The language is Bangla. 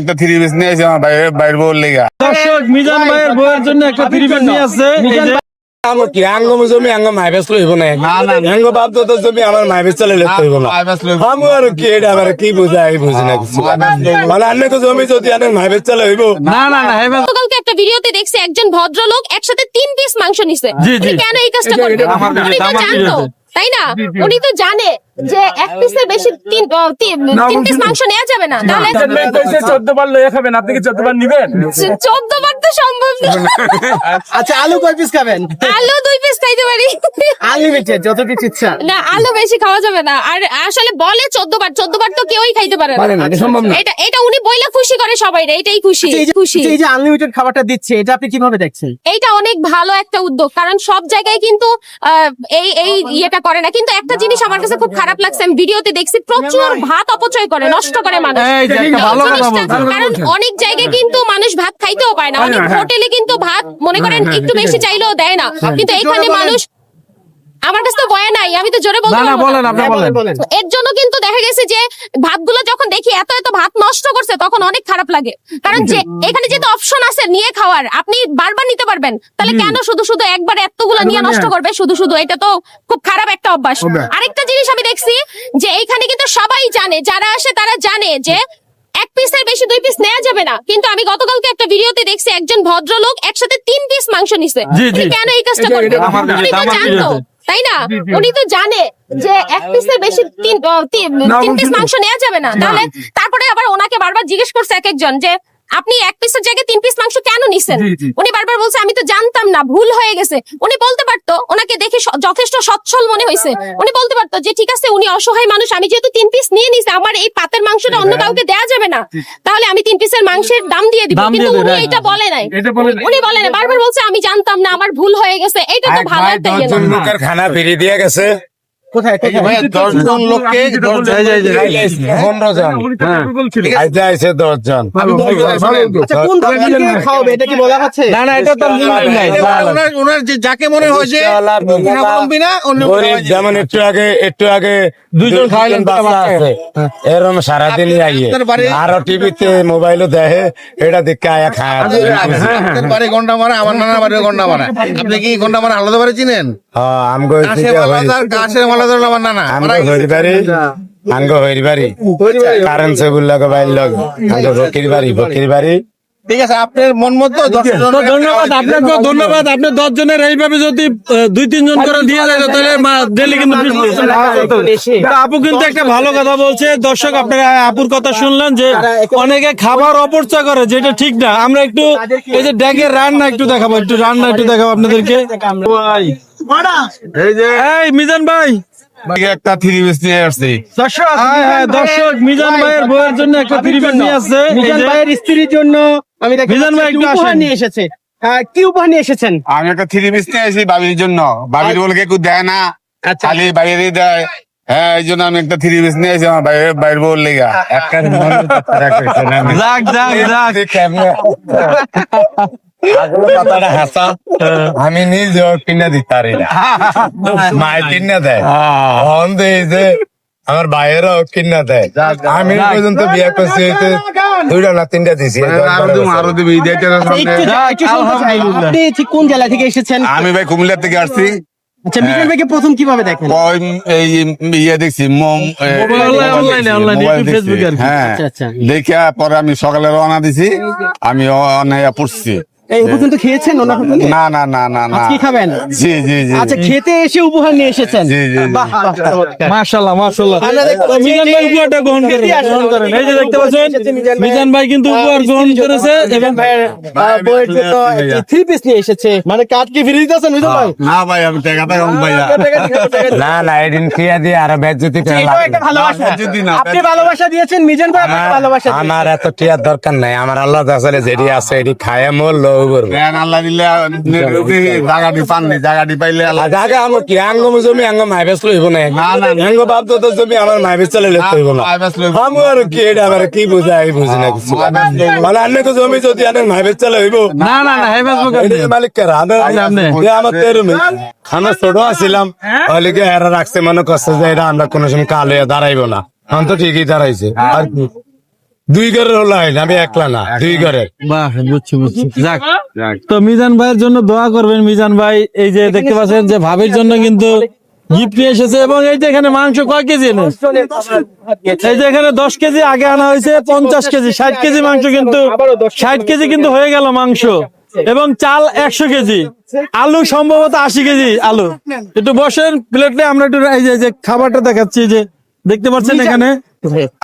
একটা থ্রি পিস নিয়ে আমার বাইরে বাইরে বল লেগা। দর্শক মিজান ভাইয়ের বইয়ের জন্য একটা ত্রিবেদ নিয়ে আসছে। আমার কি আঙ্গ জমি আঙ্গ মাইবেস লইব না? না, না। আঙ্গ বাপ তো জমি আমার মাইবেস চলে লইব না। মাইবেস লইব। কি এটা আমার কি বুঝাই বুঝি না কিছু। মানে আন্নে তো জমি যদি আনে মাইবেস চলে হইব। না না না হেবে গতকালকে একটা ভিডিওতে দেখছি একজন ভদ্রলোক একসাথে তিন পিস মাংস নিছে। কেন এই কাজটা উনি তো জানতো তাই না? উনি তো জানে। যে এক পিসের বেশি তিন তিন তিন পিস মাংস নেওয়া যাবে না তাহলে চোদ্দ বার লইয়া খাবেন আপনি কি চোদ্দ বার নিবেন চোদ্দ বার তো সম্ভব না। আচ্ছা আলু কয় পিস খাবেন? আলু দুই পিস খাইতে পারি। আনলিমিটেড যত কিছু ইচ্ছা। না আলু বেশি খাওয়া যাবে না। আর আসলে বলে চোদ্দ বার চোদ্দ বার তো কেউই খাইতে পারে না, এটা সম্ভব না। এটা এটা উনি বইলে খুশি করে সবাই এটাই খুশি আচ্ছা, এই যে- খুশি। এই যে আনলিমিটেড খাবারটা দিচ্ছে এটা আপনি কীভাবে দেখছেন? এইটা অনেক ভালো একটা উদ্যোগ কারণ সব জায়গায় কিন্তু আহ, এই এই ইয়েটা করে না। কিন্তু একটা জিনিস আমার কাছে খুব খারাপ লাগছে আমি ভিডিওতে দেখছি প্রচুর ভাত অপচয় করে নষ্ট করে মানুষ। কারণ অনেক জায়গায় কিন্তু মানুষ ভাত খাইতেও পায় না। অনেক হোটেলে কিন্তু ভাত মনে করেন একটু বেশি চাইলেও দেয় না। কিন্তু এইখানে মানুষ আমার কাছে তো বয়া নাই আমি তো জোরে বলতে না না বলেন আপনি হ্যাঁ, বলেন বলেন। এর জন্য কিন্তু দেখা গেছে যে ভাতগুলো যখন দেখি এত এত ভাত নষ্ট করছে তখন অনেক খারাপ লাগে। কারণ যে এখানে যেহেতু অপশন আছে নিয়ে খাওয়ার আপনি বারবার নিতে পারবেন। তাহলে কেন শুধু শুধু একবার এতগুলো নিয়ে নষ্ট করবে? শুধু শুধু এটা তো খুব খারাপ একটা অভ্যাস। আরেকটা জিনিস আমি দেখছি যে এইখানে কিন্তু সবাই জানে যারা আসে তারা জানে যে এক পিসের বেশি দুই পিস নেওয়া যাবে না। কিন্তু আমি গতকালকে একটা ভিডিওতে দেখছি একজন ভদ্রলোক একসাথে তিন পিস মাংস নিছে। কেন এই কাজটা করবে উনি তো জানতো তাই না? উনি তো জানে যে এক পিসের বেশি তিন- তিন পিস মাংস নেওয়া যাবে না। তাহলে তারপরে আবার ওনাকে বারবার জিজ্ঞেস করছে এক একজন যে আপনি এক পিসের জায়গায় তিন পিস মাংস কেন নিছেন? উনি বারবার বলছে আমি তো জানতাম না ভুল হয়ে গেছে। উনি বলতে পারতো ওনাকে দেখে যথেষ্ট সচ্ছল মনে হয়েছে উনি বলতে পারতো যে ঠিক আছে উনি অসহায় মানুষ আমি যেহেতু তিন পিস নিয়ে নিছে আমার এই পাতের মাংসটা অন্য কাউকে দেওয়া যাবে না। তাহলে আমি তিন পিসের মাংসের দাম দিয়ে দিব। কিন্তু উনি এটা বলে নাই। এটা বলে নাই। উনি বলে নাই। বারবার বলছে আমি জানতাম না আমার ভুল হয়ে গেছে। এটা তো ভালো একটা ইয়ে না। খানা ফিরিয়ে দিয়ে গেছে। কোথায় দশজন লোককে দশজন এই যে, এই যে, পনেরো জন। আইতে আইছে দশ জন আচ্ছা কোন দোকানে খাওয়াবে? এটা কি বলা হচ্ছে? না না এটা তো ওনার- ওনার যে যাকে মনে হয় যে রিক্সাওয়ালা, অবলম্বী না অন্য গরিব যেমন একটু আগে একটু আগে দুইজন খাওয়াইলেন, বাচ্চা বাচ্চা আছে। এরম সারাদিনই আইয়ে। আরও টিভিতে মোবাইলও দেখে এটা দেখে আয়া খায় বাড়ি গন্ডা মারা আমার নানা বাড়ি গন্ডা মারা। আপনি কি গন্ডা মারা আলাদা বাড়ি চিনেন? আমগো কাশের আমার নানা। বাইর লগে। বাড়ি বাড়ি। ঠিক আছে আপনার মন মতো ধন্যবাদ আপনাকে ধন্যবাদ। আপনি দশ জনের এইভাবে যদি করে দিয়ে তাহলে ডেলি কিন্তু আপু কিন্তু একটা ভালো কথা বলছে। দর্শক আপনারা আপুর কথা শুনলেন যে অনেকে খাবার অপচয় করে যেটা ঠিক না। আমরা একটু এই যে ড্যাগের রান্না একটু দেখাবো একটু রান্না একটু দেখাবো আপনাদেরকে। ভাই এই মিজান ভাই একটা থ্রি পিস নিয়ে আসছি। দর্শক হ্যাঁ হ্যাঁ দর্শক মিজান ভাইয়ের বইয়ের জন্য একটা ত্রিবেদ নিয়ে আসছে। মিজান ভাইয়ের স্ত্রীর জন্য আমি মিজান ভাই একটু উপহার নিয়ে এসেছে? কি উপহার নিয়ে এসেছেন? আমি একটা থ্রি পিস নিয়ে আসি বাবির জন্য। বাবির বলে কেউ দেয় না আচ্ছা। খালি বাইরে দেয়। হ্যাঁ এই জন্য আমি একটা থ্রি পিস নিয়ে আসি আমার বাইরে বাইরে বল লেগা। মন। যাক যাক যাক। কথাটা হাসা আমি নিজেও কিনে দিতে না। মায়ের কিনে দেয়। অন যে আমার ভাইয়েরও কিনে দেয়। আমি পর্যন্ত বিয়ে করছি দুইটা না তিনটা দিছি। এই দশ আরও বারো দিব বছর। আরও দিব ঈদের জন্য সামনে। একটু যাক, একটু শুনতে চাই। আলহামদুলিল্লাহ। আপনি ঠিক কোন জেলা থেকে এসেছেন? আমি ভাই কুমিল্লা থেকে আসছি। আচ্ছা মিজান ভাইকে প্রথম কীভাবে দেখেন? এই ইয়ে দেখছি কি। হ্যাঁ আচ্ছা, আচ্ছা। দেখে পরে আমি সকালে রওনা দিছি আমি অনাইয়া পড়ছি। এই পর্যন্ত খেয়েছেন ওনার হোটেলে? না না না না না। আজকে খাবেন? জি জি জি আচ্ছা খেতে এসে উপহার নিয়ে এসেছেন। জি, জি, জি। বাহ, বাহ, চমৎকার। মাশাল্লাহ মাশাল্লাহ তো মিজান ভাই উপহারটা গ্রহণ করে গ্রহণ করেন। এই যে দেখতে পাচ্ছেন মিজান ভাই কিন্তু উপহার গ্রহণ করেছে এবং ভাইয়ের আহ, জন্য থ্রি পিস নিয়ে এসেছে। মানে কাজ কি ফিরে দিতেছেন মিজান ভাই? না ভাই আমি টাকাটা কম ভাইয়া। না না এদিন খেয়ে দিয়ে আরও বেজ্জতি। ভালোবাসা। না, যদি না, আপনি ভালোবাসা দিয়েছেন মিজান ভাই আপনাকে আমার- ভালোবাসা আমার এত টিয়ার দরকার নাই। আমার আল্লাহ আসলে যেটি আছে এটি খায় মোর লৌ করব দেন আল্লাহ দিলে জায়গাটি পাননি জায়গাটি পাইলে আল্লাহ আমার কি আঙ্গ জমি আঙ্গ মাইবেস লইব না না, না। আঙ্গ বাপ তো জমি আমার মাইবেস চলে লইব না। আমার কি এটা আমার কি বুঝাই বুঝি না কিছু। মানে আন্নে তো জমি যদি আনে মাইবেস চলে হইব। না না না এই মালিক কারা আমি আপনি। এ আমার তেরুমে আমরা ছোট আছিলাম। অলিকে এরা রাখছে মনে করছে যে এটা আমরা কোনো সময় কালো হয়ে দাঁড়াইবো না। এখন তো ঠিকই দাঁড়াইছে। আর কি? দুই ঘরের হলো আইন, আমি একলা না দুই ঘরের। বাহ বুঝছি বুঝছি। যাক তো মিজান ভাইয়ের জন্য দোয়া করবেন মিজান ভাই এই যে দেখতে পাচ্ছেন যে ভাবির জন্য কিন্তু গিফট নিয়ে এসেছে এবং এই যে এখানে মাংস কয় কেজি এই যে এখানে দশ কেজি আগে আনা হয়েছে পঞ্চাশ কেজি ষাট কেজি মাংস কিন্তু ষাট কেজি কিন্তু হয়ে গেল মাংস। এবং চাল একশো কেজি আলু সম্ভবত আশি কেজি আলু। একটু বসেন প্লেটে আমরা একটু এই এই যে খাবারটা দেখাচ্ছি যে দেখতে পাচ্ছেন এখানে।